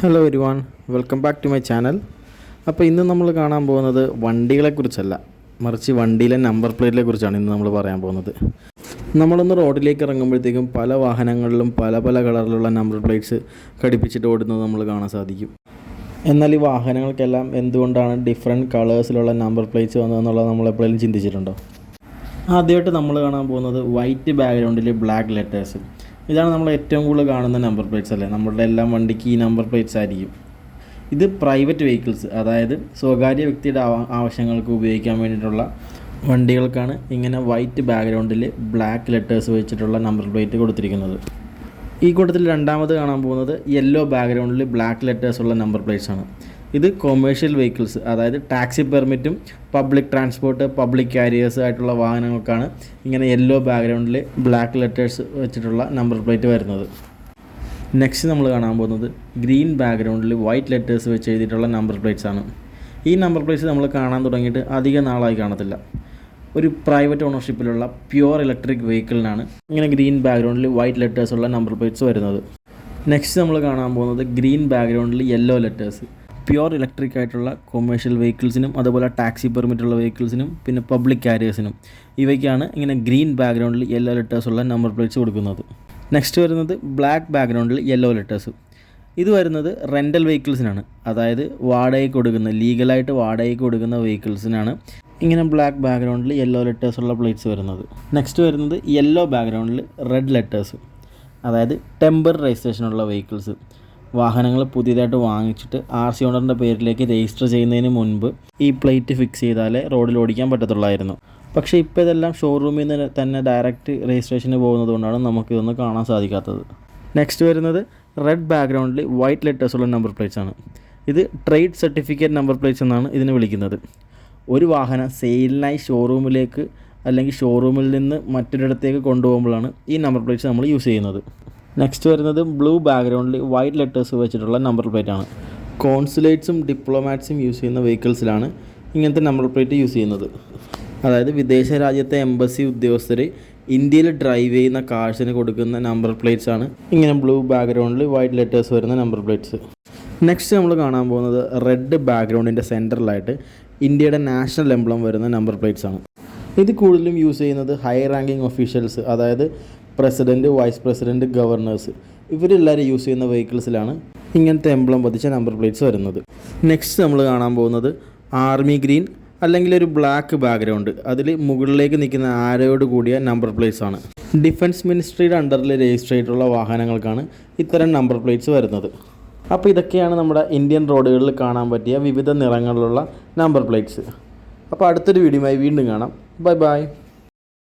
Hello everyone welcome back to my channel അപ്പോൾ ഇന്ന് നമ്മൾ കാണാൻ പോകുന്നത് വണ്ടികളെക്കുറിച്ചല്ല. മറിച്ച് വണ്ടിയിലെ നമ്പർ പ്ലേറ്റിനെ കുറിച്ചാണ് ഇന്ന് നമ്മൾ പറയാൻ പോകുന്നത്. നമ്മളൊന്ന് റോഡിലേക്ക് ഇറങ്ങുമ്പോഴത്തേക്കും പല വാഹനങ്ങളിലും പല പല കളറിലുള്ള നമ്പർ പ്ലേറ്റ്സ് ഘടിപ്പിച്ചിട്ട് ഓടുന്നത് നമ്മൾ കാണാൻ സാധിക്കും. എന്നാൽ ഈ വാഹനങ്ങൾക്കെല്ലാം എന്തുകൊണ്ടാണ് ഡിഫറെന്റ് കളേഴ്സിലുള്ള നമ്പർ പ്ലേറ്റ്സ് വന്നതെന്നുള്ളത് നമ്മൾ എപ്പോഴെങ്കിലും ചിന്തിച്ചിട്ടുണ്ടോ? ആദ്യമായിട്ട് നമ്മൾ കാണാൻ പോകുന്നത് വൈറ്റ് ബാക്ക്ഗ്രൗണ്ടിൽ ബ്ലാക്ക് ലെറ്റേഴ്സ് ഇതാണ് നമ്മൾ ഏറ്റവും കൂടുതൽ കാണുന്ന നമ്പർ പ്ലേറ്റ്സ് അല്ലേ? നമ്മളുടെ എല്ലാം വണ്ടിക്ക് ഈ നമ്പർ പ്ലേറ്റ്സ് ആയിരിക്കും. ഇത് പ്രൈവറ്റ് വെഹിക്കിൾസ് അതായത് സ്വകാര്യ വ്യക്തിയുടെ ആവ- ആവശ്യങ്ങൾക്ക് ഉപയോഗിക്കാൻ വേണ്ടിയിട്ടുള്ള വണ്ടികൾക്കാണ് ഇങ്ങനെ വൈറ്റ് ബാക്ക്ഗ്രൗണ്ടിൽ ബ്ലാക്ക് ലെറ്റേഴ്സ് വെച്ചിട്ടുള്ള നമ്പർ പ്ലേറ്റ് കൊടുത്തിരിക്കുന്നത്. ഈ കൂട്ടത്തിൽ രണ്ടാമത് കാണാൻ പോകുന്നത് യെല്ലോ ബാക്ക്ഗ്രൗണ്ടിൽ ബ്ലാക്ക് ലെറ്റേഴ്സ് ഉള്ള നമ്പർ പ്ലേറ്റ്സ് ആണ്. ഇത് കൊമേഴ്ഷ്യൽ വെഹിക്കിൾസ് അതായത് ടാക്സി പെർമിറ്റും പബ്ലിക് ട്രാൻസ്പോർട്ട് പബ്ലിക് കാരിയേഴ്സ് ആയിട്ടുള്ള വാഹനങ്ങൾക്കാണ് ഇങ്ങനെ യെല്ലോ ബാക്ക്ഗ്രൗണ്ടിൽ ബ്ലാക്ക് ലെറ്റേഴ്സ് വെച്ചിട്ടുള്ള നമ്പർ പ്ലേറ്റ് വരുന്നത്. നെക്സ്റ്റ് നമ്മൾ കാണാൻ പോകുന്നത് ഗ്രീൻ ബാക്ക്ഗ്രൗണ്ടിൽ വൈറ്റ് ലെറ്റേഴ്സ് വെച്ച് എഴുതിയിട്ടുള്ള നമ്പർ പ്ലേറ്റ്സ് ആണ്. ഈ നമ്പർ പ്ലേറ്റ്സ് നമ്മൾ കാണാൻ തുടങ്ങിയിട്ട് അധിക നാളായി കാണത്തില്ല. ഒരു പ്രൈവറ്റ് ഓണർഷിപ്പിലുള്ള പ്യുവർ ഇലക്ട്രിക് വെഹിക്കിളിനാണ് ഇങ്ങനെ ഗ്രീൻ ബാക്ക്ഗ്രൗണ്ടിൽ വൈറ്റ് ലെറ്റേഴ്സ് ഉള്ള നമ്പർ പ്ലേറ്റ്സ് വരുന്നത്. നെക്സ്റ്റ് നമ്മൾ കാണാൻ പോകുന്നത് ഗ്രീൻ ബാക്ക്ഗ്രൗണ്ടിൽ യെല്ലോ ലെറ്റേഴ്സ് പ്യുവർ ഇലക്ട്രിക് ആയിട്ടുള്ള കൊമേഴ്ഷ്യൽ വെഹിക്കിൾസിനും അതുപോലെ ടാക്സി പെർമിറ്റുള്ള വെഹിക്കിൾസിനും പിന്നെ പബ്ലിക് കാരിയേഴ്സിനും ഇവയ്ക്കാണ് ഇങ്ങനെ ഗ്രീൻ ബാക്ക്ഗ്രൗണ്ടിൽ യെല്ലോ ലെറ്റേഴ്സ് ഉള്ള നമ്പർ പ്ലേറ്റ്സ് കൊടുക്കുന്നത്. നെക്സ്റ്റ് വരുന്നത് ബ്ലാക്ക് ബാക്ക്ഗ്രൗണ്ടിൽ യെല്ലോ ലെറ്റേഴ്സ് ഇത് വരുന്നത് റെന്റൽ വെഹിക്കിൾസിനാണ് അതായത് വാടകയ്ക്ക് കൊടുക്കുന്ന ലീഗലായിട്ട് വാടകയ്ക്ക് കൊടുക്കുന്ന വെഹിക്കിൾസിനാണ് ഇങ്ങനെ ബ്ലാക്ക് ബാക്ക്ഗ്രൗണ്ടിൽ യെല്ലോ ലെറ്റേഴ്സ് ഉള്ള പ്ലേറ്റ്സ് വരുന്നത്. നെക്സ്റ്റ് വരുന്നത് യെല്ലോ ബാക്ക്ഗ്രൗണ്ടിൽ റെഡ് ലെറ്റേഴ്സ് അതായത് ടെമ്പർ രജിസ്ട്രേഷനുള്ള വെഹിക്കിൾസ് വാഹനങ്ങൾ പുതിയതായിട്ട് വാങ്ങിച്ചിട്ട് ആർ സി ഓണറിന്റെ പേരിലേക്ക് രജിസ്റ്റർ ചെയ്യുന്നതിന് മുൻപ് ഈ പ്ലേറ്റ് ഫിക്സ് ചെയ്താലേ റോഡിൽ ഓടിക്കാൻ പറ്റത്തുള്ളായിരുന്നു. പക്ഷേ ഇപ്പോൾ ഇതെല്ലാം ഷോറൂമിൽ നിന്ന് തന്നെ ഡയറക്റ്റ് രജിസ്ട്രേഷന് പോകുന്നത് കൊണ്ടാണ് നമുക്ക് ഇതൊന്നും കാണാൻ സാധിക്കാത്തത്. നെക്സ്റ്റ് വരുന്നത് റെഡ് ബാക്ക്ഗ്രൗണ്ടിൽ വൈറ്റ് ലെറ്റേഴ്സ് ഉള്ള നമ്പർ പ്ലേറ്റ്സ് ആണ്. ഇത് ട്രേഡ് സർട്ടിഫിക്കറ്റ് നമ്പർ പ്ലേറ്റ്സ് എന്നാണ് ഇതിന് വിളിക്കുന്നത്. ഒരു വാഹനം സെയിലിനായി ഷോറൂമിലേക്ക് അല്ലെങ്കിൽ ഷോറൂമിൽ നിന്ന് മറ്റൊരിടത്തേക്ക് കൊണ്ടുപോകുമ്പോഴാണ് ഈ നമ്പർ പ്ലേറ്റ്സ് നമ്മൾ യൂസ് ചെയ്യുന്നത്. നെക്സ്റ്റ് വരുന്നത് ബ്ലൂ ബാക്ക്ഗ്രൗണ്ടിൽ വൈറ്റ് ലെറ്റേഴ്സ് വെച്ചിട്ടുള്ള നമ്പർ പ്ലേറ്റ് ആണ്. കോൺസുലേറ്റ്സും ഡിപ്ലോമാറ്റ്സും യൂസ് ചെയ്യുന്ന വെഹിക്കിൾസിലാണ് ഇങ്ങനത്തെ നമ്പർ പ്ലേറ്റ് യൂസ് ചെയ്യുന്നത്. അതായത് വിദേശ രാജ്യത്തെ എംബസി ഉദ്യോഗസ്ഥർ ഇന്ത്യയിൽ ഡ്രൈവ് ചെയ്യുന്ന കാഴ്ചന് കൊടുക്കുന്ന നമ്പർ പ്ലേറ്റ്സ് ആണ് ഇങ്ങനെ ബ്ലൂ ബാക്ക്ഗ്രൗണ്ടിൽ വൈറ്റ് ലെറ്റേഴ്സ് വരുന്ന നമ്പർ പ്ലേറ്റ്സ് നെക്സ്റ്റ് നമ്മൾ കാണാൻ പോകുന്നത് റെഡ് ബാക്ക്ഗ്രൗണ്ടിന്റെ സെന്ററിലായിട്ട് ഇന്ത്യയുടെ നാഷണൽ എംബ്ലം വരുന്ന നമ്പർ പ്ലേറ്റ്സ് ആണ്. ഇത് കൂടുതലും യൂസ് ചെയ്യുന്നത് ഹൈ റാങ്കിങ് ഒഫീഷ്യൽസ് അതായത് പ്രസിഡന്റ് വൈസ് പ്രസിഡന്റ് ഗവർണേഴ്സ് ഇവരെല്ലാവരും യൂസ് ചെയ്യുന്ന വെഹിക്കിൾസിലാണ് ഇങ്ങനത്തെ എംബ്ലം പതിച്ച നമ്പർ പ്ലേറ്റ്സ് വരുന്നത്. നെക്സ്റ്റ് നമ്മൾ കാണാൻ പോകുന്നത് ആർമി ഗ്രീൻ അല്ലെങ്കിൽ ഒരു ബ്ലാക്ക് ബാക്ക്ഗ്രൗണ്ട്. അതിൽ മുകളിലേക്ക് നിൽക്കുന്ന ആരോട് കൂടിയ നമ്പർ പ്ലേറ്റ്സ് ആണ്. ഡിഫൻസ് മിനിസ്ട്രിയുടെ അണ്ടറിൽ രജിസ്റ്റർ ചെയ്തിട്ടുള്ള വാഹനങ്ങൾക്കാണ് ഇത്തരം നമ്പർ പ്ലേറ്റ്സ് വരുന്നത്. അപ്പോൾ ഇതൊക്കെയാണ് നമ്മുടെ ഇന്ത്യൻ റോഡുകളിൽ കാണാൻ പറ്റിയ വിവിധ നിറങ്ങളിലുള്ള നമ്പർ പ്ലേറ്റ്സ്. അപ്പോൾ അടുത്തൊരു വീഡിയോയുമായി വീണ്ടും കാണാം. Bye bye.